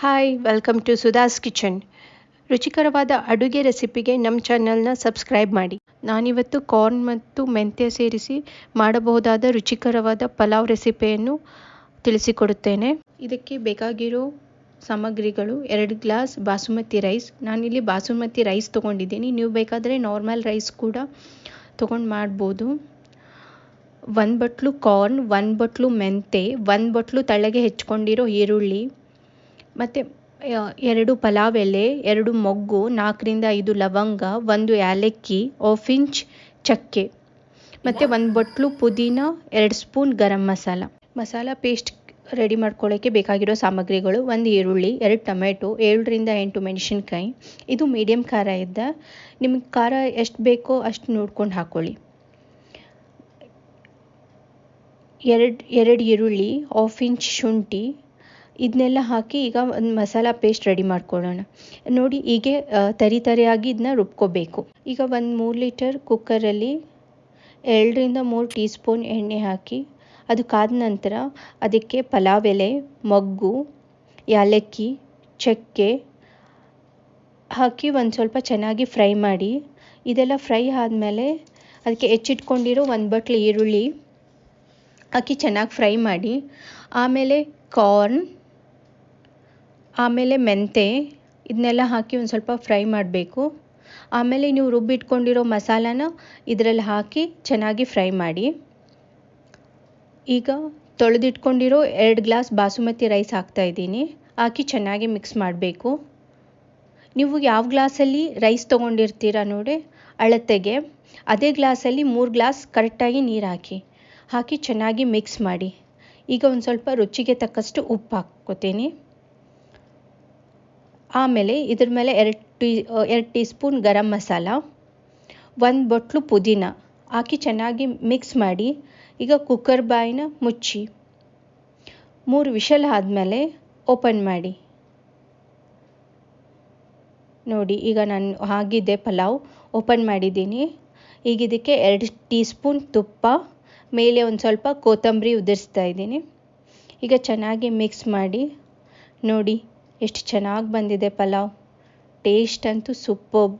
Hi welcome to Sudha's kitchen ರುಚಿಕರವಾದ ಅಡುಗೆ ರೆಸಿಪಿಗೆ ನಮ್ಮ ಚಾನಲ್ನ ಸಬ್ಸ್ಕ್ರೈಬ್ ಮಾಡಿ. ನಾನಿವತ್ತು ಕಾರ್ನ್ ಮತ್ತು ಮೆಂತ್ಯ ಸೇರಿಸಿ ಮಾಡಬಹುದಾದ ರುಚಿಕರವಾದ ಪಲಾವ್ ರೆಸಿಪಿಯನ್ನು ತಿಳಿಸಿಕೊಡುತ್ತೇನೆ. ಇದಕ್ಕೆ ಬೇಕಾಗಿರೋ ಸಾಮಗ್ರಿಗಳು ಎರಡು ಗ್ಲಾಸ್ ಬಾಸುಮತಿ ರೈಸ್ ನಾನಿಲ್ಲಿ ಬಾಸುಮತಿ ರೈಸ್ ತೊಗೊಂಡಿದ್ದೀನಿ. ನೀವು ಬೇಕಾದರೆ ನಾರ್ಮಲ್ ರೈಸ್ ಕೂಡ ತೊಗೊಂಡು ಮಾಡ್ಬೋದು. ಒಂದು ಬಟ್ಲು ಕಾರ್ನ್ ಒಂದು ಬಟ್ಲು ಮೆಂತೆ ಒಂದು ಬಟ್ಲು ತಳಗೆ ಹೆಚ್ಕೊಂಡಿರೋ ಈರುಳ್ಳಿ ಮತ್ತು ಎರಡು ಪಲಾವ್ ಎಲೆ ಎರಡು ಮೊಗ್ಗು, ನಾಲ್ಕರಿಂದ ಐದು ಲವಂಗ, ಒಂದು ಏಲಕ್ಕಿ ಆಫ್ ಇಂಚ್ ಚಕ್ಕೆ. ಮತ್ತು ಒಂದು ಬಟ್ಲು ಪುದೀನ, ಎರಡು spoon garam masala. Masala paste ready ಮಾಡ್ಕೊಳ್ಳೋಕ್ಕೆ ಬೇಕಾಗಿರೋ ಸಾಮಗ್ರಿಗಳು ಒಂದು ಈರುಳ್ಳಿ, ಎರಡು ಟೊಮೆಟೊ, ಏಳರಿಂದ ಎಂಟು ಮೆಣಸಿನ್ಕಾಯಿ. ಇದು ಮೀಡಿಯಮ್ ಖಾರ ಇದ್ದ, ನಿಮಗೆ ಖಾರ ಎಷ್ಟು ಬೇಕೋ ಅಷ್ಟು ನೋಡ್ಕೊಂಡು ಹಾಕ್ಕೊಳ್ಳಿ ಎರಡು ಎರಡು ಈರುಳ್ಳಿ ಆಫ್ ಇಂಚ್ ಶುಂಠಿ ಇದನ್ನೆಲ್ಲ ಹಾಕಿ ಈಗ ಒಂದು ಮಸಾಲ ಪೇಸ್ಟ್ ರೆಡಿ ಮಾಡ್ಕೊಳ್ಳೋಣ. ನೋಡಿ ಹೀಗೆ ತರಿ ತರಿಯಾಗಿ ಇದನ್ನ ರುಬ್ಕೋಬೇಕು. ಈಗ ಒಂದು ಮೂರು ಲೀಟರ್ ಕುಕ್ಕರಲ್ಲಿ ಎರಡರಿಂದ ಮೂರು ಟೀ ಸ್ಪೂನ್ ಎಣ್ಣೆ ಹಾಕಿ, ಅದು ಕಾದ ನಂತರ ಅದಕ್ಕೆ ಪಲಾವ್ ಎಲೆ, ಮೊಗ್ಗು, ಯಾಲಕ್ಕಿ, ಚಕ್ಕೆ ಹಾಕಿ ಒಂದು ಸ್ವಲ್ಪ ಚೆನ್ನಾಗಿ ಫ್ರೈ ಮಾಡಿ, ಇದೆಲ್ಲ ಫ್ರೈ ಆದಮೇಲೆ ಅದಕ್ಕೆ ಹೆಚ್ಚಿಟ್ಕೊಂಡಿರೋ ಒಂದು ಬಟ್ಲು ಈರುಳ್ಳಿ ಹಾಕಿ ಚೆನ್ನಾಗಿ ಫ್ರೈ ಮಾಡಿ, ಆಮೇಲೆ ಕಾರ್ನ್ ಆಮೇಲೆ ಮೆಂತೆ ಇದನ್ನೆಲ್ಲ ಹಾಕಿ ಒಂದು ಸ್ವಲ್ಪ ಫ್ರೈ ಮಾಡಬೇಕು. ಆಮೇಲೆ ನೀವು ರುಬ್ಬಿಟ್ಕೊಂಡಿರೋ ಮಸಾಲಾನ ಇದರಲ್ಲಿ ಹಾಕಿ ಚೆನ್ನಾಗಿ ಫ್ರೈ ಮಾಡಿ. ಈಗ ತೊಳೆದಿಟ್ಕೊಂಡಿರೋ ಎರಡು ಗ್ಲಾಸ್ ಬಾಸುಮತಿ ರೈಸ್ ಹಾಕ್ತಾ ಇದ್ದೀನಿ. ಹಾಕಿ ಚೆನ್ನಾಗಿ ಮಿಕ್ಸ್ ಮಾಡಬೇಕು. ನೀವು ಯಾವ ಗ್ಲಾಸಲ್ಲಿ ರೈಸ್ ತೊಗೊಂಡಿರ್ತೀರ ನೋಡಿ, ಅಳತೆಗೆ. ಅದೇ ಗ್ಲಾಸಲ್ಲಿ ಮೂರು ಗ್ಲಾಸ್ ಕರೆಕ್ಟಾಗಿ ನೀರು ಹಾಕಿ. ಹಾಕಿ ಚೆನ್ನಾಗಿ ಮಿಕ್ಸ್ ಮಾಡಿ. ಈಗ ಒಂದು ಸ್ವಲ್ಪ ರುಚಿಗೆ ತಕ್ಕಷ್ಟು ಉಪ್ಪು ಹಾಕ್ಕೋತೀನಿ. ಆಮೇಲೆ ಇದ್ರ ಮೇಲೆ ಎರಡು ಟೀ ಎರಡು ಟೀ ಸ್ಪೂನ್ ಗರಂ ಮಸಾಲ, ಒಂದು ಬೊಟ್ಲು ಪುದೀನ ಹಾಕಿ ಚೆನ್ನಾಗಿ ಮಿಕ್ಸ್ ಮಾಡಿ ಈಗ ಕುಕ್ಕರ್ ಬಾಯಿನ ಮುಚ್ಚಿ ಮೂರು ವಿಷಲ್ ಆದಮೇಲೆ ಓಪನ್ ಮಾಡಿ. ನೋಡಿ ಈಗ ನಾನು ಆಗಿದೆ ಪಲಾವ್ ಓಪನ್ ಮಾಡಿದ್ದೀನಿ. ಈಗ ಇದಕ್ಕೆ ಎರಡು ಟೀ ಸ್ಪೂನ್ ತುಪ್ಪ, ಮೇಲೆ ಒಂದು ಸ್ವಲ್ಪ ಕೊತ್ತಂಬರಿ ಉದುರಿಸ್ತಾ ಇದ್ದೀನಿ. ಈಗ ಚೆನ್ನಾಗಿ ಮಿಕ್ಸ್ ಮಾಡಿ ನೋಡಿ ಎಷ್ಟು ಚೆನ್ನಾಗಿ ಬಂದಿದೆ ಪಲಾವ್. ಟೇಸ್ಟ್ ಅಂತೂ ಸೂಪರ್ಬ್